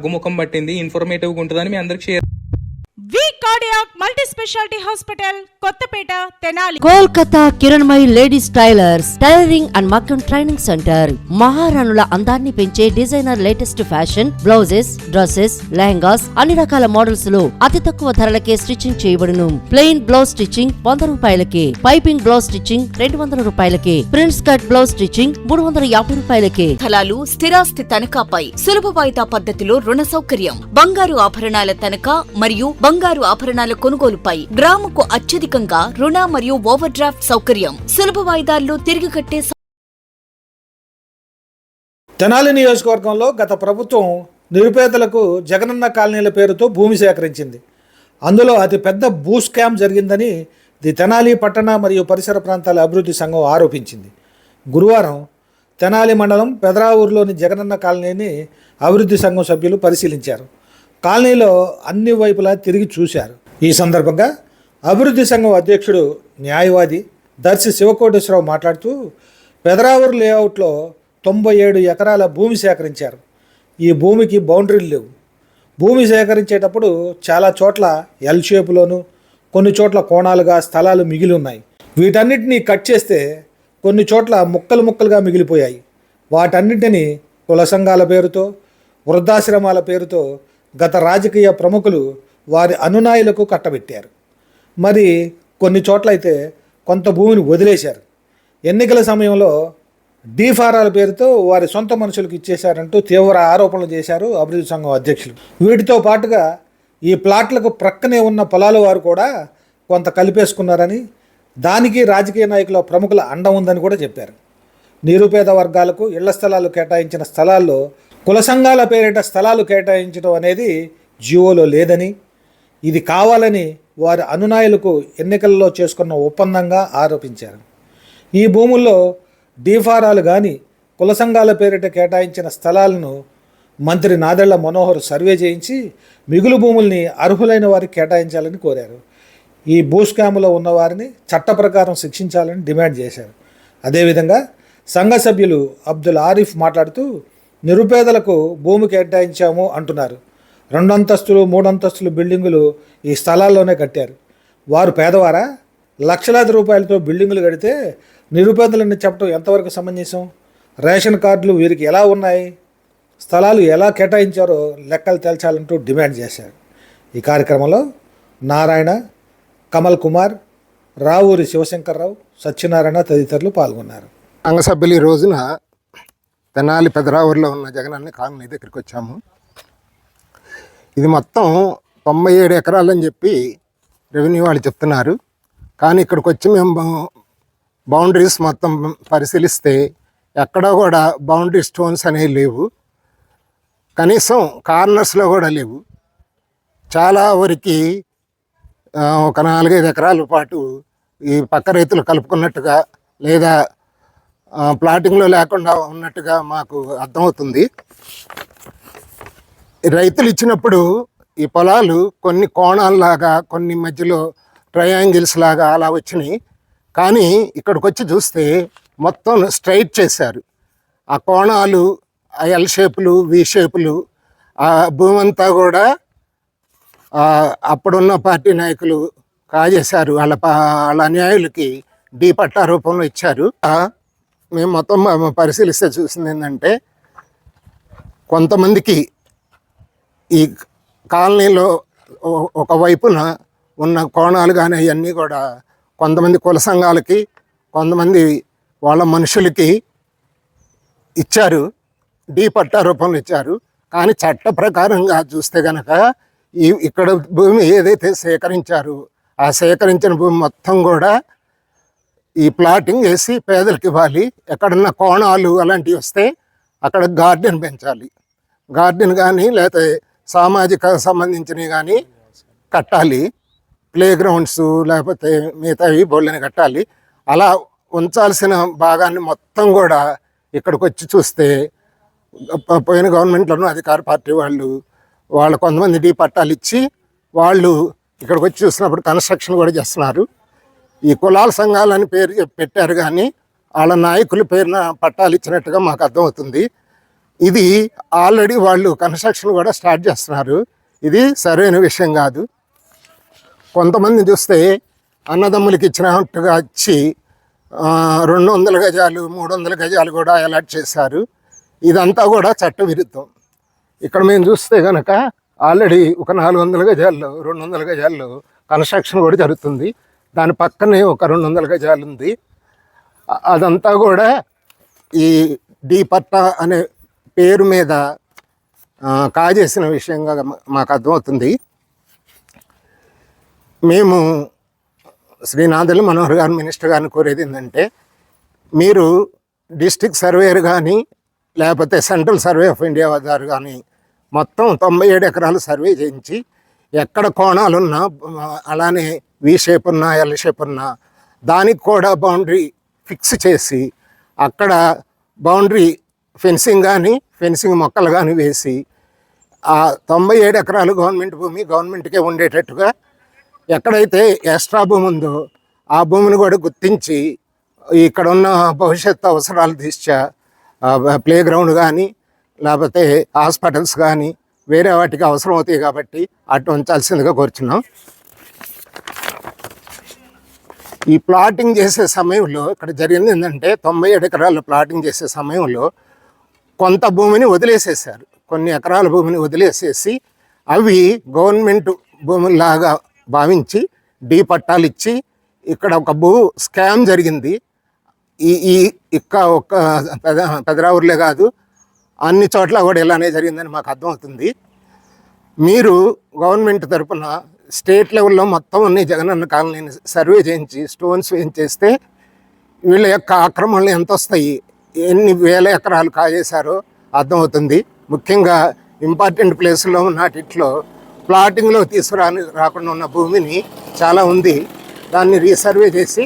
తగ్గుముఖం పట్టింది ఇన్ఫర్మేటివ్గా ఉంటుందని మీ అందరికి share cardiac multi speciality hospital Kothapeta Tenali Kolkata Kiranmayi ladies tailors tailoring and మగ్గం ట్రైనింగ్ సెంటర్. మహారాణుల అందాన్ని పెంచే designer latest fashion blouses dresses lehengas అన్ని రకాల మోడల్స్లో అతి తక్కువ ధరలకే స్టిచ్చింగ్ చేయబడును. ప్లెయిన్ బ్లౌజ్ స్టిచ్చింగ్ వంద రూపాయలకే పైపింగ్ బ్లౌజ్ స్టిచ్చింగ్ రెండు వందల రూపాయలకే ప్రిన్స్ కట్ బ్లౌజ్ స్టిచ్చింగ్ మూడు వందల యాభై రూపాయలకే. స్థలాలు స్థిరాస్తి తనఖాపై సులభ వాయిదా పద్ధతిలో రుణ సౌకర్యం. బంగారు ఆభరణాల తనఖా మరియు బంగారు ఆభరణాల కొనుగోలుపై గ్రాముకు అత్యధికంగా రుణ మరియు ఓవర్ డ్రాఫ్ట్ సౌకర్యం. సులభ వాయిదాల్లో తిరిగి కట్టే తెనాలి నియోజకవర్గంలో గత ప్రభుత్వం నిరుపేదలకు జగనన్న కాలనీల పేరుతో భూమి సేకరించింది. అందులో అతి పెద్ద భూ స్కామ్ జరిగిందని ది తెనాలి పట్టణ మరియు పరిసర ప్రాంతాల అభివృద్ధి సంఘం ఆరోపించింది. గురువారం తెనాలి మండలం పెదరావూరులోని జగనన్న కాలనీని అభివృద్ధి సంఘం సభ్యులు పరిశీలించారు. కాలనీలో అన్ని వైపులా తిరిగి చూశారు. ఈ సందర్భంగా అభివృద్ధి సంఘం అధ్యక్షుడు న్యాయవాది దర్శి శివకోటేశ్వరరావు మాట్లాడుతూ పెదరావూరు లేఅవుట్లో తొంభై ఏడు ఎకరాల భూమి సేకరించారు. ఈ భూమికి బౌండరీలు లేవు. భూమి సేకరించేటప్పుడు చాలా చోట్ల ఎల్ షేపులోను కొన్ని చోట్ల కోణాలుగా స్థలాలు మిగిలి ఉన్నాయి. వీటన్నిటినీ కట్ చేస్తే కొన్ని చోట్ల ముక్కలు ముక్కలుగా మిగిలిపోయాయి. వాటన్నిటిని కుల సంఘాల పేరుతో వృద్ధాశ్రమాల పేరుతో గత రాజకీయ ప్రముఖులు వారి అనునాయులకు కట్టబెట్టారు. మరి కొన్ని చోట్ల అయితే కొంత భూమిని వదిలేశారు. ఎన్నికల సమయంలో డీఫారాల పేరుతో వారి సొంత మనుషులకు ఇచ్చేశారంటూ తీవ్ర ఆరోపణలు చేశారు అభివృద్ధి సంఘం అధ్యక్షులు. వీటితో పాటుగా ఈ ప్లాట్లకు ప్రక్కనే ఉన్న పొలాల వారు కూడా కొంత కలిపేసుకున్నారని దానికి రాజకీయ నాయకుల ప్రముఖుల అండ ఉందని కూడా చెప్పారు. నిరుపేద వర్గాలకు ఇళ్ళ స్థలాలు కేటాయించిన స్థలాల్లో కుల సంఘాల పేరిట స్థలాలు కేటాయించడం అనేది జియోలో లేదని ఇది కావాలని వారి అనునాయులకు ఎన్నికల్లో చేసుకున్న ఒప్పందంగా ఆరోపించారు. ఈ భూముల్లో డీఫారాలు కానీ కుల సంఘాల పేరిట కేటాయించిన స్థలాలను మంత్రి నాదెళ్ళ మనోహర్ సర్వే చేయించి మిగులు భూముల్ని అర్హులైన వారికి కేటాయించాలని కోరారు. ఈ భూస్కాములో ఉన్నవారిని చట్ట ప్రకారం శిక్షించాలని డిమాండ్ చేశారు. అదేవిధంగా సంఘ సభ్యులు అబ్దుల్ ఆరిఫ్ మాట్లాడుతూ నిరుపేదలకు భూమి కేటాయించాము అంటున్నారు. రెండు అంతస్తులు మూడు అంతస్తులు బిల్డింగులు ఈ స్థలాల్లోనే కట్టారు. వారు పేదవారా? లక్షలాది రూపాయలతో బిల్డింగులు కడితే నిరుపేదలని చెప్పడం ఎంతవరకు సమంజసం? రేషన్ కార్డులు వీరికి ఎలా ఉన్నాయి? స్థలాలు ఎలా కేటాయించారో లెక్కలు తేల్చాలంటూ డిమాండ్ చేశారు. ఈ కార్యక్రమంలో నారాయణ కమల్ కుమార్ రావూరి శివశంకర్రావు సత్యనారాయణ తదితరులు పాల్గొన్నారు. అంగసభ్యులు ఈ రోజున తెనాలి పెదరావూరులో ఉన్న జగనన్న కాలనీ దగ్గరికి వచ్చాము. ఇది మొత్తం తొంభై ఏడు ఎకరాలని చెప్పి రెవెన్యూ వాళ్ళు చెప్తున్నారు. కానీ ఇక్కడికి వచ్చి మేము బౌండరీస్ మొత్తం పరిశీలిస్తే ఎక్కడా కూడా బౌండరీ స్టోన్స్ అనేవి లేవు. కనీసం కార్నర్స్లో కూడా లేవు. చాలా వరకు ఒక నాలుగైదు ఎకరాల పాటు ఈ పక్క రైతులు కలుపుకున్నట్టుగా లేదా ప్లాటింగ్లో లేకుండా ఉన్నట్టుగా మాకు అర్థమవుతుంది. రైతులు ఇచ్చినప్పుడు ఈ పొలాలు కొన్ని కోణాల్లాగా కొన్ని మధ్యలో ట్రయాంగిల్స్ లాగా అలా వచ్చినాయి. కానీ ఇక్కడికి వచ్చి చూస్తే మొత్తం స్ట్రైట్ చేశారు. ఆ కోణాలు ఆ ఎల్ షేపులు వి షేపులు ఆ భూమి అంతా కూడా అప్పుడున్న పార్టీ నాయకులు కాజేశారు. వాళ్ళ వాళ్ళ అన్యాయులకి డీ పట్టా రూపంలో ఇచ్చారు. మేము మొత్తం పరిశీలిస్తే చూసింది ఏంటంటే కొంతమందికి ఈ కాలనీలో ఒకవైపున ఒక వైపున ఉన్న కోణాలు కానీ అవన్నీ కూడా కొంతమంది కుల సంఘాలకి కొంతమంది వాళ్ళ మనుషులకి ఇచ్చారు. డీ పట్టా రూపంలో ఇచ్చారు. కానీ చట్ట ప్రకారంగా చూస్తే కనుక ఈ ఇక్కడ భూమి ఏదైతే సేకరించారో ఆ సేకరించిన భూమి మొత్తం కూడా ఈ ప్లాటింగ్ వేసి పేదలకు ఇవ్వాలి. ఎక్కడన్నా కోణాలు అలాంటివి వస్తే అక్కడ గార్డెన్ పెంచాలి. గార్డెన్ కానీ లేకపోతే సామాజిక సంబంధించినవి కానీ కట్టాలి. ప్లే గ్రౌండ్స్ లేకపోతే మిగతావి బోళ్ళని కట్టాలి. అలా ఉంచాల్సిన భాగాన్ని మొత్తం కూడా ఇక్కడికి వచ్చి చూస్తే పోయిన గవర్నమెంట్లోనూ అధికార పార్టీ వాళ్ళు వాళ్ళ కొంతమంది డీ పట్టాలు ఇచ్చి వాళ్ళు ఇక్కడికి వచ్చి చూసినప్పుడు కన్స్ట్రక్షన్ కూడా చేస్తున్నారు. ఈ కులాల సంఘాలని పేరు పెట్టారు కానీ వాళ్ళ నాయకుల పేరున పట్టాలు ఇచ్చినట్టుగా మాకు అర్థమవుతుంది. ఇది ఆల్రెడీ వాళ్ళు కన్స్ట్రక్షన్ కూడా స్టార్ట్ చేస్తున్నారు. ఇది సరైన విషయం కాదు. కొంతమంది చూస్తే అన్నదమ్ములకి ఇచ్చినట్టుగా ఇచ్చి రెండు వందల గజాలు మూడు వందల గజాలు కూడా అలాట్ చేశారు. ఇదంతా కూడా చట్ట విరుద్ధం ఇక్కడ మేము చూస్తే కనుక ఆల్రెడీ ఒక నాలుగు వందల గజాల్లో రెండు వందల గజాల్లో కన్స్ట్రక్షన్ కూడా జరుగుతుంది. దాని పక్కనే ఒక రెండు వందల గజాలు ఉంది. అదంతా కూడా ఈ డీపట్ట అనే పేరు మీద కాజేసిన విషయంగా మాకు అర్థమవుతుంది. మేము శ్రీనాథులు మనోహర్ గారు మినిస్టర్ గారిని కోరేది ఏంటంటే మీరు డిస్టిక్ సర్వేయర్ కానీ లేకపోతే సెంట్రల్ సర్వే ఆఫ్ ఇండియా వారు కానీ మొత్తం తొంభై ఏడు ఎకరాలు సర్వే చేయించి ఎక్కడ కోణాలున్నా అలానే వి షేప్ ఉన్నా ఎల్ షేప్ ఉన్నా దానికి కూడా బౌండరీ ఫిక్స్ చేసి అక్కడ బౌండరీ ఫెన్సింగ్ కానీ ఫెన్సింగ్ మొక్కలు కానీ వేసి ఆ తొంభై ఏడు ఎకరాలు గవర్నమెంట్ భూమి గవర్నమెంట్కే ఉండేటట్టుగా ఎక్కడైతే ఎక్స్ట్రా భూమి ఉందో ఆ భూమిని కూడా గుర్తించి ఇక్కడ ఉన్న భవిష్యత్తు అవసరాలు దృష్ట్యా ప్లే గ్రౌండ్ కానీ లేకపోతే హాస్పిటల్స్ కానీ వేరే వాటికి అవసరం అవుతాయి కాబట్టి అటు ఉంచాల్సిందిగా కోరుచున్నాం. ఈ ప్లాటింగ్ చేసే సమయంలో ఇక్కడ జరిగింది ఏంటంటే తొంభై ఏడు ఎకరాలు ప్లాటింగ్ చేసే సమయంలో కొంత భూమిని వదిలేసేసారు కొన్ని ఎకరాల భూమిని వదిలేసేసి అవి గవర్నమెంట్ భూమిలాగా భావించి డీ పట్టాలు ఇచ్చి ఇక్కడ ఒక భూ స్కామ్ జరిగింది. ఈ ఈ ఇక్క ఒక్క పెద పెదరావురులే కాదు అన్ని చోట్ల కూడా ఇలానే జరిగిందని మాకు అర్థమవుతుంది. మీరు గవర్నమెంట్ తరపున స్టేట్ లెవెల్లో మొత్తం అన్ని జగనన్న కాలనీని సర్వే చేయించి స్టోన్స్ వేయించేస్తే వీళ్ళ యొక్క ఆక్రమణలు ఎంత వస్తాయి ఎన్ని వేల ఎకరాలు కాజేశారో అర్థమవుతుంది. ముఖ్యంగా ఇంపార్టెంట్ ప్లేస్లో నాటిట్లో ప్లాటింగ్లో తీసుకురాని రాకుండా ఉన్న భూమిని చాలా ఉంది. దాన్ని రీసర్వే చేసి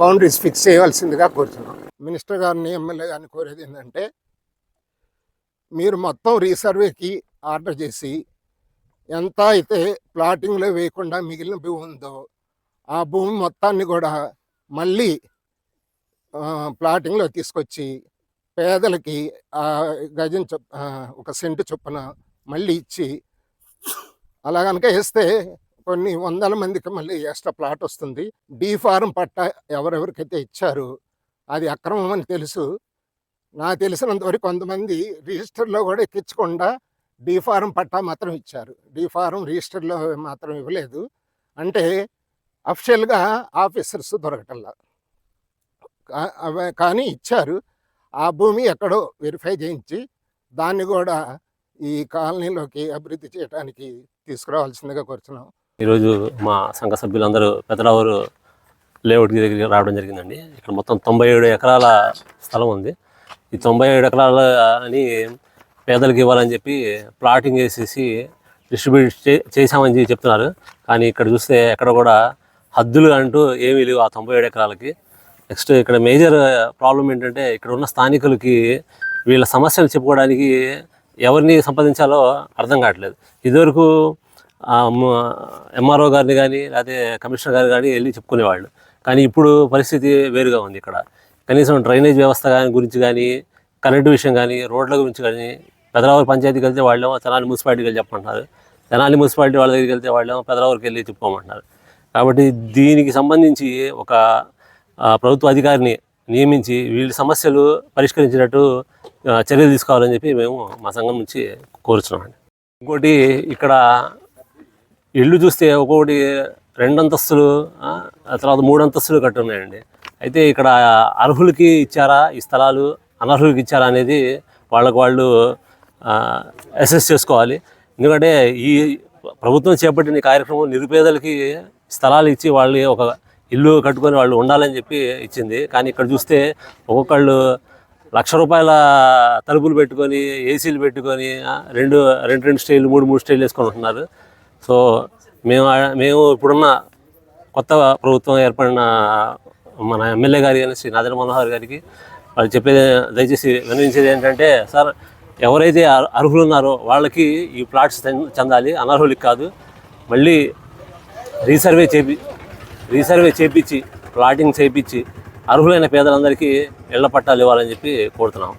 బౌండరీస్ ఫిక్స్ చేయవలసిందిగా కోరుతున్నాం మినిస్టర్ గారిని ఎమ్మెల్యే గారిని కోరేది ఏంటంటే మీరు మొత్తం రీసర్వేకి ఆర్డర్ చేసి ఎంత అయితే ప్లాటింగ్లో వేయకుండా మిగిలిన భూమి ఉందో ఆ భూమి మొత్తాన్ని కూడా మళ్ళీ ప్లాటింగ్లో తీసుకొచ్చి పేదలకి ఆ గజం చొప్ ఒక సెంటు చొప్పున మళ్ళీ ఇచ్చి అలా కనుక వేస్తే కొన్ని వందల మందికి మళ్ళీ ఎక్స్ట్రా ప్లాట్ వస్తుంది. డీ ఫారం పట్ట ఎవరెవరికైతే ఇచ్చారో అది అక్రమం అని తెలుసు. నాకు తెలిసినంత వరకు కొంతమంది రిజిస్టర్లో కూడా ఎక్కించకుండా డీ ఫారం పట్టా మాత్రం ఇచ్చారు. డీ ఫారం రిజిస్టర్లో మాత్రం ఇవ్వలేదు. అంటే అఫిషియల్గా ఆఫీసర్స్ దొరకటల్లా కానీ ఇచ్చారు. ఆ భూమి ఎక్కడో వెరిఫై చేయించి దాన్ని కూడా ఈ కాలనీలోకి అభివృద్ధి చేయడానికి తీసుకురావాల్సిందిగా కోరుతున్నాం ఈరోజు మా సంఘ సభ్యులందరూ పెదరావూరు లేఅవుట్ దగ్గరికి రావడం జరిగిందండి. ఇక్కడ మొత్తం తొంభై ఏడు ఎకరాల స్థలం ఉంది. ఈ తొంభై ఏడు ఎకరాల అని పేదలకు ఇవ్వాలని చెప్పి ప్లాటింగ్ వేసేసి డిస్ట్రిబ్యూట్ చే చేశామని చెప్తున్నారు. కానీ ఇక్కడ చూస్తే ఎక్కడ కూడా హద్దులు అంటూ ఏమీ లేవు ఆ తొంభై ఏడు ఎకరాలకి. నెక్స్ట్ ఇక్కడ మేజర్ ప్రాబ్లం ఏంటంటే ఇక్కడ ఉన్న స్థానికులకి వీళ్ళ సమస్యలు చెప్పుకోవడానికి ఎవరిని సంపాదించాలో అర్థం కావట్లేదు. ఇదివరకు ఎంఆర్ఓ గారిని కానీ లేకపోతే కమిషనర్ గారిని కానీ వెళ్ళి చెప్పుకునేవాళ్ళు. కానీ ఇప్పుడు పరిస్థితి వేరుగా ఉంది ఇక్కడ. కనీసం డ్రైనేజ్ వ్యవస్థ కానీ గురించి కానీ కరెంటు విషయం కానీ రోడ్ల గురించి కానీ పెదరావూరు పంచాయతీకి వెళ్తే వాళ్ళేమో తెనాలి మున్సిపాలిటీకి వెళ్ళి చెప్పమంటున్నారు. తెనాలి మున్సిపాలిటీ వాళ్ళ దగ్గరికి వెళ్తే వాళ్ళేమో పెదరావూరుకి వెళ్ళి చెప్పుకోమంటున్నారు. కాబట్టి దీనికి సంబంధించి ఒక ప్రభుత్వ అధికారిని నియమించి వీళ్ళ సమస్యలు పరిష్కరించినట్టు చర్యలు తీసుకోవాలని చెప్పి మేము మా సంఘం నుంచి కోరుచున్నామండి ఇంకోటి ఇక్కడ ఇల్లు చూస్తే ఒక్కొక్కటి రెండు అంతస్తులు తర్వాత మూడు అంతస్తులు కట్టి ఉన్నాయండి అయితే ఇక్కడ అర్హులకి ఇచ్చారా? ఈ స్థలాలు అనర్హులకి ఇచ్చారా అనేది వాళ్ళకు వాళ్ళు అసెస్ చేసుకోవాలి. ఎందుకంటే ఈ ప్రభుత్వం చేపట్టిన కార్యక్రమం నిరుపేదలకి స్థలాలు ఇచ్చి వాళ్ళని ఒక ఇల్లు కట్టుకొని వాళ్ళు ఉండాలని చెప్పి ఇచ్చింది. కానీ ఇక్కడ చూస్తే ఒక్కొక్కళ్ళు లక్ష రూపాయల తలుపులు పెట్టుకొని ఏసీలు పెట్టుకొని రెండు రెండు రెండు స్టైల్ మూడు మూడు స్టైల్ వేసుకొని ఉంటున్నారు. సో మేము మేము ఇప్పుడున్న కొత్త ప్రభుత్వం ఏర్పడిన మన ఎమ్మెల్యే గారి కానీ శ్రీ నాదన మనోహర్ గారికి వాళ్ళు చెప్పేది దయచేసి వినిపించేది ఏంటంటే సార్ ఎవరైతే అర్హులు ఉన్నారో వాళ్ళకి ఈ ప్లాట్స్ చెంద- చెందాలి. అనర్హులకి కాదు. మళ్ళీ రీసర్వే చేపి రీసర్వే చేపించి ప్లాటింగ్ చేపించి అర్హులైన పేదలందరికీ ఇళ్ళ పట్టాలు ఇవ్వాలని చెప్పి కోరుతున్నాం.